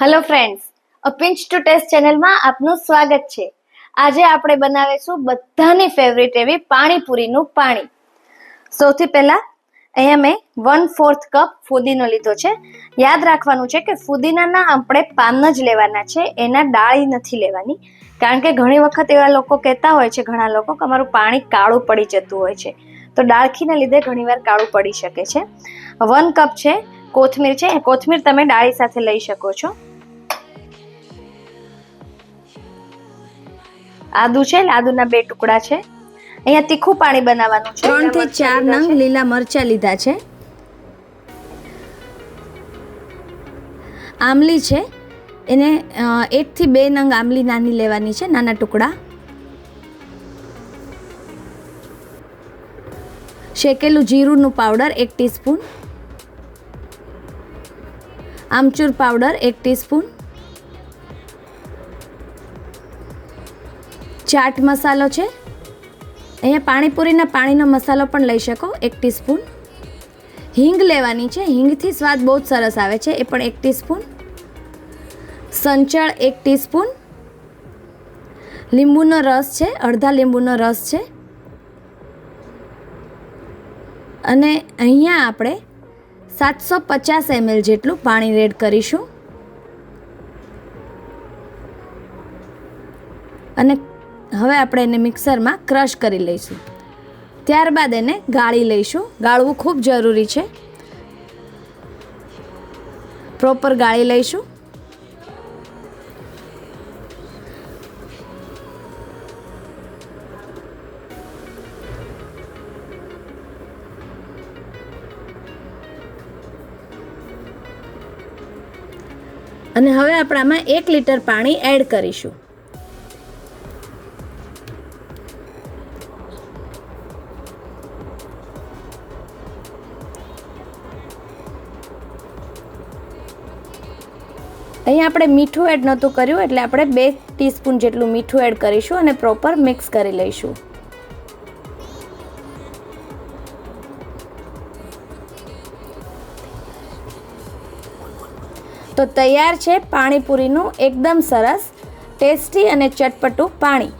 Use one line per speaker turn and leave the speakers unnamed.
Hello friends a pinch to taste ચેનલમાં આપનું સ્વાગત છે. આજે આપણે બનાવીશું બધાની ફેવરિટ એવી પાણીપુરીનું પાણી. સૌથી પહેલાં અહીંયા મેં વન ફોર્થ કપ ફુદીનો લીધો છે. યાદ રાખવાનું છે કે ફુદીનાના આપણે પાન જ લેવાના છે, એના ડાળી નથી લેવાની. કારણ કે ઘણી વખત એવા લોકો કહેતા હોય છે, ઘણા લોકો, કે અમારું પાણી કાળું પડી જતું હોય છે. તો ડાળખીને લીધે ઘણીવાર કાળું પડી શકે છે. વન કપ છે, કોથમીર છે કોથમીર તમે ડાળી સાથે લઈ શકો છો. આદુ છે આદુના બે ટુકડા છે. અહીંયા તીખું પાણી બનાવવાનું છે.
ત્રણથી ચાર નંગ લીલા મરચા લીધા છે. આમલી છે. એને એકથી બે નંગ આમલી નાની લેવાની છે નાના ટુકડા. શેકેલું જીરુંનું પાવડર એક ટીસ્પૂન. આમચૂર પાવડર એક ટીસ્પૂન. ચાટ મસાલો છે. અહીંયા પાણીપુરીના પાણીનો મસાલો પણ લઈ શકો, એક ટીસ્પૂન. હિંગ લેવાની છે, હિંગથી સ્વાદ બહુ જ સરસ આવે છે, એ પણ એક ટીસ્પૂન. સંચળ એક ટીસ્પૂન. લીંબુનો રસ છે, અડધા લીંબુનો રસ છે. અને અહીંયા આપણે સાતસો પચાસ એમએલ જેટલું પાણી રેડ કરીશું. અને હવે આપણે એને મિક્સરમાં ક્રશ કરી લઈશું. ત્યારબાદ એને ગાળી લઈશું. ગાળવું ખૂબ જરૂરી છે. પ્રોપર ગાળી લઈશું. અને હવે આપણે આમાં એક લીટર પાણી એડ કરીશું. અહીંયા આપણે મીઠું એડ નહોતું કર્યું, એટલે આપણે બે ટીસ્પૂન જેટલું મીઠું એડ કરીશું અને પ્રોપર મિક્સ કરી લઈશું. તો તૈયાર છે પાણીપુરીનું એકદમ સરસ, ટેસ્ટી અને ચટપટું પાણી.